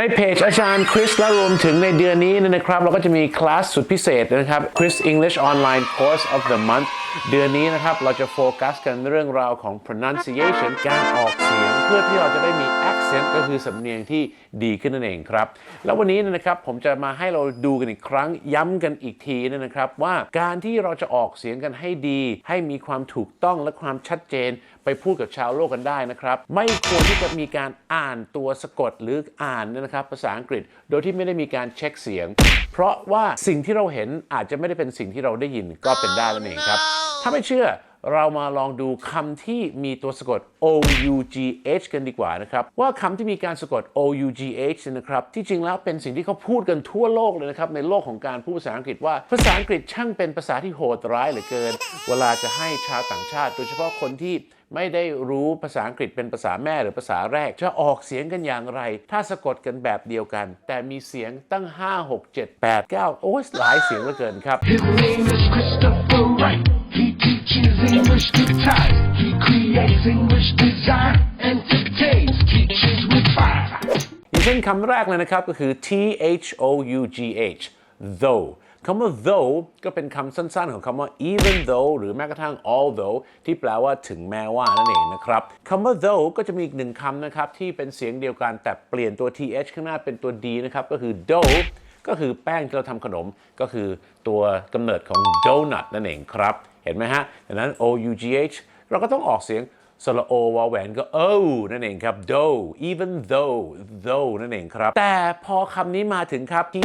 ในเพจอาจารย์คริสและรวมถึงในเดือนนี้นะครับ เราก็จะมีคลาสสุดพิเศษนะครับ Chris English Online Course of the Month เดือนนี้นะครับ เราจะโฟกัสกันเรื่องราวของ pronunciation การออกเสียง เพื่อที่เราจะได้มี accent ก็คือสำเนียงที่ดีขึ้นนั่นเองครับ แล้ววันนี้นะครับผมจะมาให้เราดูกันอีกครั้งย้ำกันอีกทีนะครับ ว่าการที่เราจะออกเสียงกันให้ดี ให้มีความถูกต้องและความชัดเจน ไปพูดกับชาวโลกกันได้นะครับ ไม่ควรที่จะมีการอ่านตัวสะกดหรืออ่านเนยนะครับภาษาอังกฤษ โดยที่ไม่ได้มีการเช็คเสียง เพราะว่าสิ่งที่เราเห็นอาจจะไม่ได้เป็นสิ่งที่เราได้ยินก็เป็นได้นั่นเองครับ ถ้าไม่เชื่อเรามาลองดูคำที่มีตัวสะกด o u g h กันดีกว่านะครับ ว่าคำที่มีการสะกด o u g h เนี่ยนะครับ ที่จริงแล้วเป็นสิ่งที่เขาพูดกันทั่วโลกเลยนะครับ ในโลกของการพูดภาษาอังกฤษว่า ภาษาอังกฤษช่างเป็นภาษาที่โหดร้ายเหลือเกิน เวลาจะให้ชาวต่างชาติ โดยเฉพาะคนที่ ไม่ได้รู้ภาษาอังกฤษเป็นภาษาแม่หรือภาษาแรก จะออกเสียงกันอย่างไร ถ้าสะกดกันแบบเดียวกัน แต่มีเสียงตั้ง 5 6 7 8 9 โอ้ยหลายเสียงเหลือเกินครับ His name is Christopher Wright. He teaches English to type. He creates English design, entertains teachers with fire. อย่างเช่นคำแรกเลยนะครับก็คือ T H O U G H though คำว่า though ก็เป็นคำสั้นๆ ของคำว่า even though หรือแม้กระทั่ง although ที่แปลว่าถึงแม้ว่านั่นเองนะครับคำว่า though ก็จะมีอีกหนึ่งคำนะครับที่เป็นเสียงเดียวกันแต่เปลี่ยนตัว th ข้างหน้าเป็นตัว d นะครับก็คือ dough ก็คือแป้งที่เราทำขนมก็คือตัวกำเนิดของ donut นั่นเองครับ เห็นไหมฮะดังนั้น o u g h เราก็ต้องออกเสียง สระโอวาแหวนก็ oh นั่นเองครับ though even though though นั่นเองครับ แต่พอคำนี้มาถึงครับ t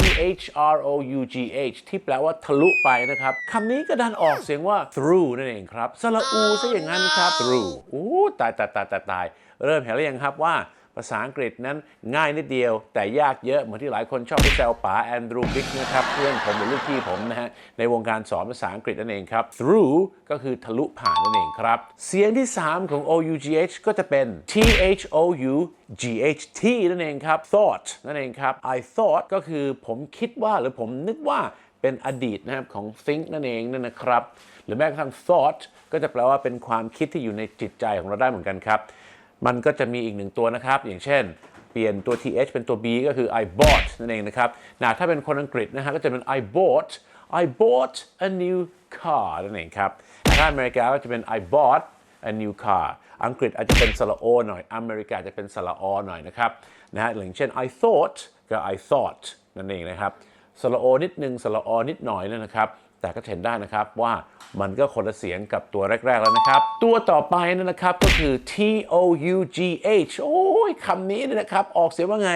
h r o u g h ที่แปลว่าทะลุไปนะครับคำนี้ก็ดันออกเสียงว่า through นั่นเองครับ สระอูซะอย่างนั้นครับ through อู้ตายตายตายตายตายเริ่มเห็นแล้วยังครับว่า ภาษาอังกฤษนั้นง่ายนิดเดียว แต่ยากเยอะเหมือนที่หลายคนชอบไปแซวป๋าแอนดรูบิ๊กนะครับเพื่อนผมหรือลูกพี่ผมนะฮะในวงการสอนภาษาอังกฤษนั่นเองครับ through ก็คือทะลุผ่านนั่นเองครับ เสียงที่ 3 ของ o u g h ก็จะเป็น t h o u g h t นั่นเองครับ thought นั่นเองครับ I thought ก็คือผมคิดว่าหรือผมนึกว่าเป็นอดีตนะครับของ think นั่นเองนั่นนะครับ หรือแม้กระทั่ง thought ก็จะแปลว่าเป็นความคิดที่อยู่ในจิตใจของเราได้เหมือนกันครับ มันก็จะมีอีกหนึ่งตัวนะครับ อย่างเช่น เปลี่ยนตัว th เป็นตัว b ก็คือ I bought นั่นเองนะครับนะถ้าเป็นคนอังกฤษนะฮะก็จะเป็น I bought I bought a new car นั่นเองครับถ้าอเมริกาก็จะเป็น I bought a new car อังกฤษอาจจะเป็นสระโอหน่อย อเมริกาจะเป็นสระอหน่อยนะครับนะฮะอย่างเช่น I thought ก็ I thought นั่นเองนะครับสระโอนิดนึงสระอนิดหน่อยนั่นนะครับ แต่ก็เห็นได้นะครับว่ามันก็คนละเสียงกับตัวแรก ๆ แล้วนะครับ ตัวต่อไปนั่นนะครับก็คือ T O U G H โอ้ยคำนี้นี่นะครับ ออกเสียงว่าไง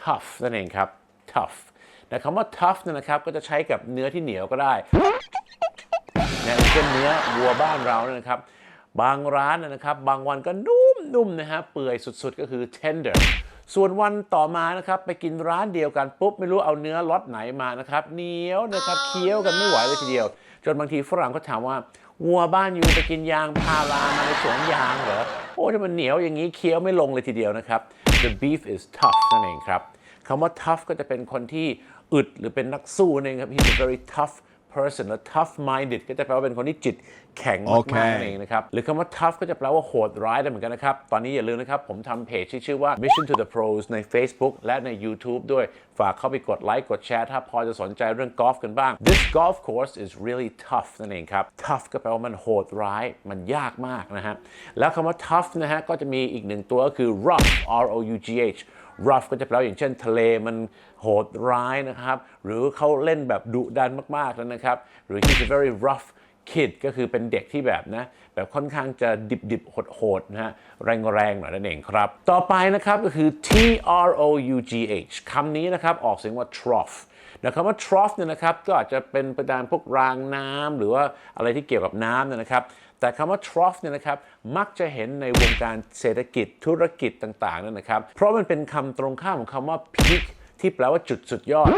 tough นั่นเองครับ tough แต่คำว่า tough เนยนะครับ ก็จะใช้กับเนื้อที่เหนียวก็ได้นะอย่างเช่นเนื้อวัวบ้านเราเนี่ยนะครับ บางร้านนะครับบางวันก็นุ่มๆนะฮะเปื่อยสุดๆก็คือ tender ส่วนวันต่อมานะครับไปกินร้านเดียวกันปุ๊บไม่รู้เอาเนื้อล็อตไหนมานะครับเหนียวนะครับเคี้ยวกันไม่ไหวเลยทีเดียว จนบางทีฝรั่งก็ถามว่าวัวบ้านอยู่ไปกินยางพารามาในสวนยางเหรอโอ้ถ้ามันเหนียวอย่างนี้เคี้ยวไม่ลงเลยทีเดียวนะครับ the beef is tough นั่นเองครับคำว่า tough ก็จะเป็นคนที่อึดหรือเป็นนักสู้นั่นเองครับ he's a very tough person และ tough minded ก็จะแปลว่าเป็นคนที่จิตแข็งโอมากเคๆนั่นเองนะครับ หรือคำว่า tough ก็จะแปลว่าโหดร้ายได้เหมือนกันนะครับ ตอนนี้อย่าลืมนะครับ ผมทำเพจที่ชื่อว่า Mission to the Pros ใน Facebook และใน YouTube ด้วยฝากเข้าไปกดไลค์กดแชร์ถ้าพอจะสนใจเรื่องกอล์ฟกันบ้าง This golf course is really tough นั่นเองครับ tough ก็แปลว่ามันโหดร้ายมันยากมากนะฮะแล้วคำว่า tough นะฮะก็จะมีอีกหนึ่งตัวก็คือ rough R O U G H rough ก็จะแปลว่าอย่างเช่น ทะเลมันโหดร้ายนะครับ หรือเขาเล่นแบบดุดันมากๆแล้วนะครับ หรือ he's a very rough kid ก็คือเป็นเด็กที่แบบนะ แบบค่อนข้างจะดิบดิบๆโหดๆนะฮะ แรงๆหน่อยนั่นเองครับ ต่อไปนะครับก็คือ T R O U G H คำนี้นะครับ ออกเสียงว่า trough นะคำว่า trough เนี่ยนะครับ ก็อาจจะเป็นประดานพวกรางน้ำหรือว่าอะไรที่เกี่ยวกับน้ำนะครับ แต่คำว่า trough เนี่ยนะครับมักจะเห็นในวงการเศรษฐกิจธุรกิจต่างๆนั่นนะครับ เพราะมันเป็นคำตรงข้ามของคำว่า peak ที่แปลว่าจุดสุดยอด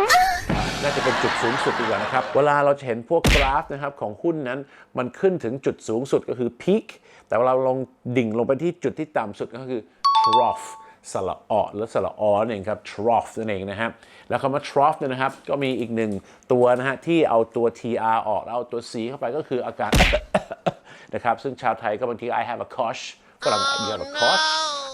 น่าจะเป็นจุดสูงสุดดีกว่านะครับ เวลาเราจะเห็นพวกกราฟนะครับของหุ้นนั้น มันขึ้นถึงจุดสูงสุดก็คือ peak แต่เวลาเราลงดิ่งลงไปที่จุดที่ต่ำสุดก็คือ trough สระอหรือสระอนั่นเองครับ trough นั่นเองนะฮะแล้วคำว่า trough เนี่ยนะครับ ก็มีอีกหนึ่งตัวนะฮะที่เอาตัว tr ออกแล้วเอาตัว c เข้าไปก็คืออาการ นะครับซึ่งชาวไทยก็บางที I have a cosh ฝรั่ง you have a cosh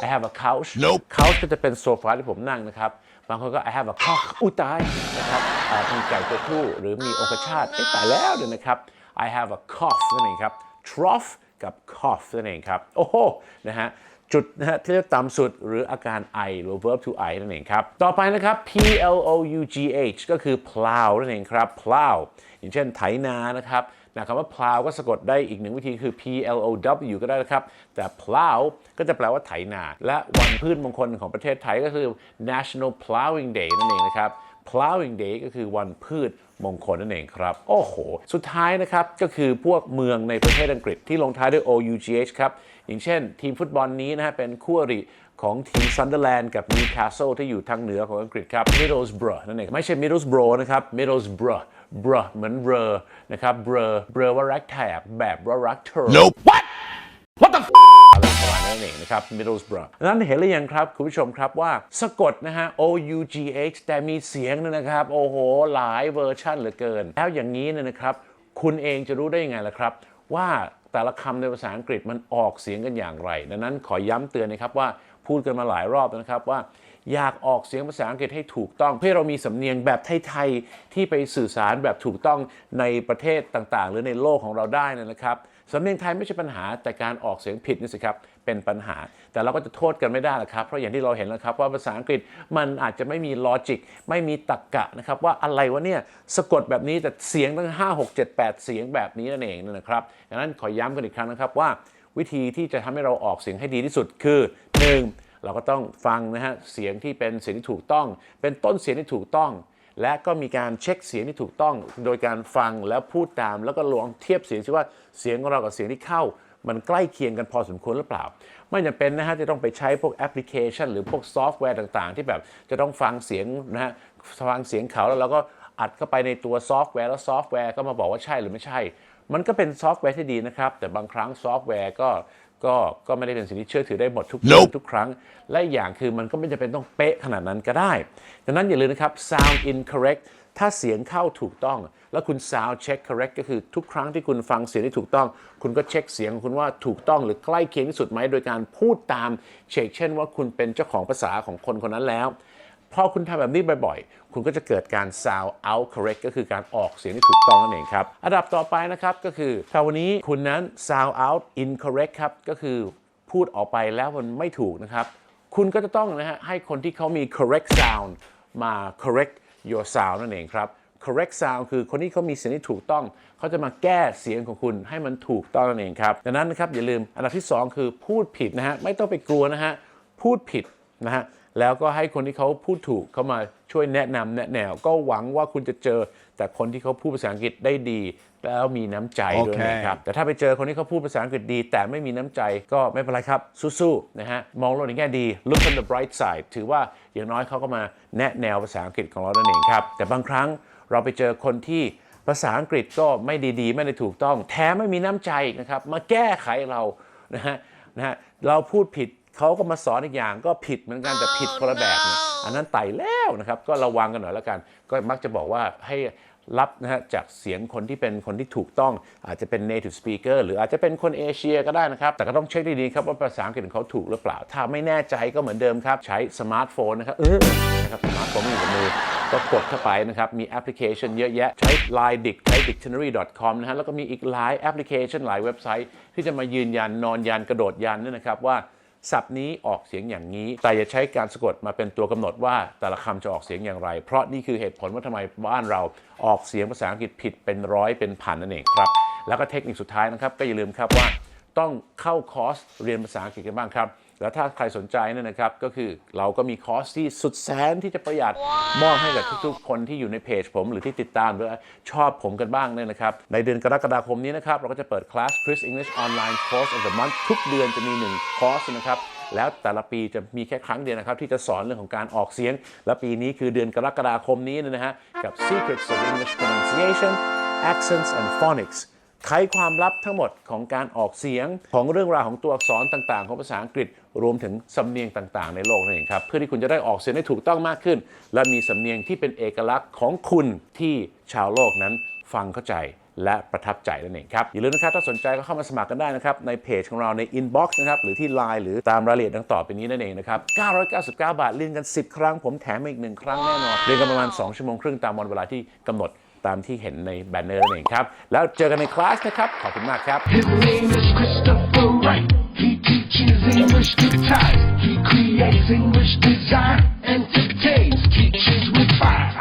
I have a couch Nope couch ก็จะเป็นโซฟาที่ผมนั่งนะครับบางคนก็ I have a cock อุ้ยตายนะครับอ่ามีไก่ตัวผู้หรือมีองคชาตเอ๊ะตายแล้วเดี๋ยวนะครับ I have a cough นั่นเองครับ trough กับ cough นั่นเองครับ โอ้โหนะฮะจุดนะฮะที่เรียกต่ำสุดหรืออาการไอหรือ verb to I นั่นเองครับ ต่อไปนะครับ P L O U G H ก็คือ plow นั่นเองครับ plow อย่างเช่นไถนานะครับ นะคำว่า plow ก็สะกดได้อีกหนึ่งวิธีคือ P L O W ก็ได้นะครับ แต่ plow ก็จะแปลว่าไถนา และวันพืชมงคลของประเทศไทยก็คือ National Plowing Day นั่นเองนะครับ plowing day ก็คือวันพืชมงคลนั่นเองครับ โอ้โห สุดท้ายนะครับ ก็คือพวกเมืองในประเทศอังกฤษที่ลงท้ายด้วย OUGH ครับ อย่างเช่น ทีมฟุตบอลนี้นะฮะเป็นคู่อริของทีมซันเดอร์แลนด์กับนิวคาสเซิลที่อยู่ทางเหนือของอังกฤษครับ Middlesbrough นั่นเอง ไม่ใช่ Middlesbrough นะครับ Middlesbrough bro เหมือนเบรนะครับ bro bro ว่ารักแถบแบบว่ารักเธอ Nope What What the f- อะไรประมาณนั้นเองนะครับ Middlesbrough นั้นเห็นหรือยังครับ คุณผู้ชมครับว่าสะกดนะฮะ O U G H แต่มีเสียงเนยนะครับ โอ้โห หลายเวอร์ชันเหลือเกิน แล้วอย่างนี้เนี่ยนะครับ คุณเองจะรู้ได้ยังไงล่ะครับ ว่าแต่ละคำในภาษาอังกฤษมันออกเสียงกันอย่างไร ดังนั้นขอย้ำเตือนนะครับว่าพูดกันมาหลายรอบแล้วนะครับว่า อยากออกเสียงภาษาอังกฤษให้ถูกต้อง เพื่อเรามีสำเนียงแบบไทยๆที่ไปสื่อสารแบบถูกต้องในประเทศต่างๆ หรือในโลกของเราได้นะนะครับสำเนียงไทยไม่ใช่ปัญหาแต่การออกเสียงผิดนี่สิครับเป็นปัญหา แต่เราก็จะโทษกันไม่ได้หรอกครับ เพราะอย่างที่เราเห็นแล้วครับว่าภาษาอังกฤษมันอาจจะไม่มีลอจิกไม่มีตรรกะนะครับว่าอะไรวะเนี่ยสะกดแบบนี้แต่เสียงตั้ง 5 6 7 8 เสียงแบบนี้นั่นเองนะครับดังนั้นขอย้ำกันอีกครั้งนะครับว่า วิธีที่จะทำให้เราออกเสียงให้ดีที่สุดคือ 1. เราก็ต้องฟังนะฮะเสียงที่เป็นเสียงที่ถูกต้อง เป็นต้นเสียงที่ถูกต้อง และก็มีการเช็คเสียงที่ถูกต้อง โดยการฟังแล้วพูดตาม แล้วก็ลองเทียบเสียงซิว่าเสียงของเรากับเสียงที่เข้า มันใกล้เคียงกันพอสมควรหรือเปล่า ไม่จำเป็นนะฮะจะต้องไปใช้พวกแอปพลิเคชัน หรือพวกซอฟต์แวร์ต่างๆ ที่แบบจะต้องฟังเสียงนะฮะฟังเสียงเขาแล้วเราก็ อัดเข้าไปในตัวซอฟต์แวร์แล้วซอฟต์แวร์ก็มาบอกว่าใช่หรือไม่ใช่ มันก็เป็นซอฟต์แวร์ที่ดีนะครับ แต่บางครั้งซอฟต์แวร์ก็ก็ก็ไม่ได้เป็นสิ่งที่เชื่อถือได้หมดทุกเรื่อง Nope ทุกครั้ง และอีกอย่างคือมันก็ไม่จำเป็นต้องเป๊ะขนาดนั้นก็ได้ ดังนั้นอย่าลืมนะครับ sound incorrect ถ้าเสียงเข้าถูกต้อง แล้วคุณ sound check correct ก็คือทุกครั้งที่คุณฟังเสียงที่ถูกต้อง คุณก็เช็คเสียงของคุณว่าถูกต้องหรือใกล้เคียงที่สุดไหมโดยการพูดตามเชกเช่นว่าคุณเป็นเจ้าของภาษาของคนคนนั้นแล้ว พอคุณทำแบบนี้บ่อยๆ คุณก็จะเกิดการ sound out correct ก็คือการออกเสียงที่ถูกต้องนั่นเองครับ อันดับต่อไปนะครับก็คือถ้าวันนี้คุณนั้น sound out incorrect ครับ ก็คือพูดออกไปแล้วมันไม่ถูกนะครับ คุณก็จะต้องนะฮะให้คนที่เขามี correct sound มา correct your sound นั่นเองครับ correct sound คือคนที่เขามีเสียงที่ถูกต้อง เขาจะมาแก้เสียงของคุณให้มันถูกต้องนั่นเองครับดังนั้นนะครับอย่าลืมอันดับที่ 2 คือพูดผิดนะฮะไม่ต้องไปกลัวนะฮะพูดผิดนะฮะ แล้วก็ให้คนที่เขาพูดถูกเข้ามาช่วยแนะนำแนะแนว ก็หวังว่าคุณจะเจอแต่คนที่เขาพูดภาษาอังกฤษได้ดี แล้วมีน้ำใจด้วยนะครับ แต่ถ้าไปเจอคนที่เขาพูดภาษาอังกฤษดี แต่ไม่มีน้ำใจก็ไม่เป็นไรครับ สู้ๆนะฮะมองโลกในแง่ดี look on the bright side ถือว่าอย่างน้อยเขาก็มาแนะแนวภาษาอังกฤษของเรานั่นเองครับแต่บางครั้งเราไปเจอคนที่ภาษาอังกฤษก็ไม่ดีๆ ไม่ได้ถูกต้อง แถมไม่มีน้ำใจอีกนะครับ มาแก้ไขเรานะฮะนะฮะเราพูดผิด เขาก็มาสอนอีกอย่างก็ผิดเหมือนกันแต่ผิดคนละแบบเนี่ยอันนั้นไต่แล้วนะครับ ก็ระวังกันหน่อยแล้วกัน ก็มักจะบอกว่าให้รับนะฮะจากเสียงคนที่เป็นคนที่ถูกต้องอาจจะเป็น native speaker หรืออาจจะเป็นคนเอเชียก็ได้นะครับ แต่ก็ต้องเช็คดีๆครับว่าภาษาอังกฤษของเขาถูกหรือเปล่า ถ้าไม่แน่ใจก็เหมือนเดิมครับ ใช้สมาร์ทโฟนนะครับเออนะครับสมาร์ทโฟนไม่อยู่กับมือก็กดเข้าไปนะครับ มีแอปพลิเคชันเยอะแยะ ใช้ Line Dic ใช้ dictionary.com นะฮะแล้วก็มีอีกหลายแอปพลิเคชันหลายเว็บไซต์ ที่จะมายืนยันนอนยันกระโดดยันเนี่ยนะครับว่า ศัพท์นี้ออกเสียงอย่างนี้ แต่อย่าใช้การสะกดมาเป็นตัวกำหนดว่าแต่ละคำจะออกเสียงอย่างไร เพราะนี่คือเหตุผลว่าทำไมบ้านเราออกเสียงภาษาอังกฤษผิดเป็นร้อยเป็นพันนั่นเองครับ แล้วก็เทคนิคสุดท้ายนะครับก็อย่าลืมครับว่าต้องเข้าคอร์สเรียนภาษาอังกฤษกันบ้างครับ แล้วถ้าใครสนใจเนี่ยนะครับก็คือเราก็มีคอร์สที่สุดแสนที่จะประหยัดมอบให้กับทุกๆ คนที่อยู่ในเพจผมหรือที่ติดตามหรือชอบผมกันบ้างเนี่ยนะครับ ในเดือนกรกฎาคมนี้นะครับ เราก็จะเปิดคลาส Chris English Online Course of the Month ทุกเดือนจะมีหนึ่งคอร์สนะครับแล้วแต่ละปีจะมีแค่ครั้งเดียวนะครับ ที่จะสอนเรื่องของการออกเสียง และปีนี้คือเดือนกรกฎาคมนี้นะฮะกับ Secrets of English Pronunciation Accents and Phonics ไขความลับทั้งหมดของการออกเสียงของเรื่องราวของตัวอักษรต่างๆ ของภาษาอังกฤษ รวมถึงสำเนียงต่างๆ ในโลกนั่นเองครับ เพื่อที่คุณจะได้ออกเสียงได้ถูกต้องมากขึ้น และมีสำเนียงที่เป็นเอกลักษณ์ของคุณที่ชาวโลกนั้นฟังเข้าใจและประทับใจนั่นเองครับ อย่าลืมนะครับ ถ้าสนใจก็เข้ามาสมัครกันได้นะครับ ในเพจของเราในอินบ็อกซ์นะครับ หรือที่ Line หรือตามรายละเอียดดังต่อไปนี้นั่นเองนะครับ 999 บาทเรียนกัน 10 ครั้ง ผมแถมอีก 1 ครั้งแน่นอน เรียนกันประมาณ 2 ชั่วโมงครึ่งตามวันเวลาที่กำหนด ตามที่เห็นในแบนเนอร์นั่นเองครับ แล้วเจอกันในคลาสนะครับ ขอบคุณมากครับ His name is Christopher Wright. He teaches English to ties. He creates English design, entertains, teaches with fire.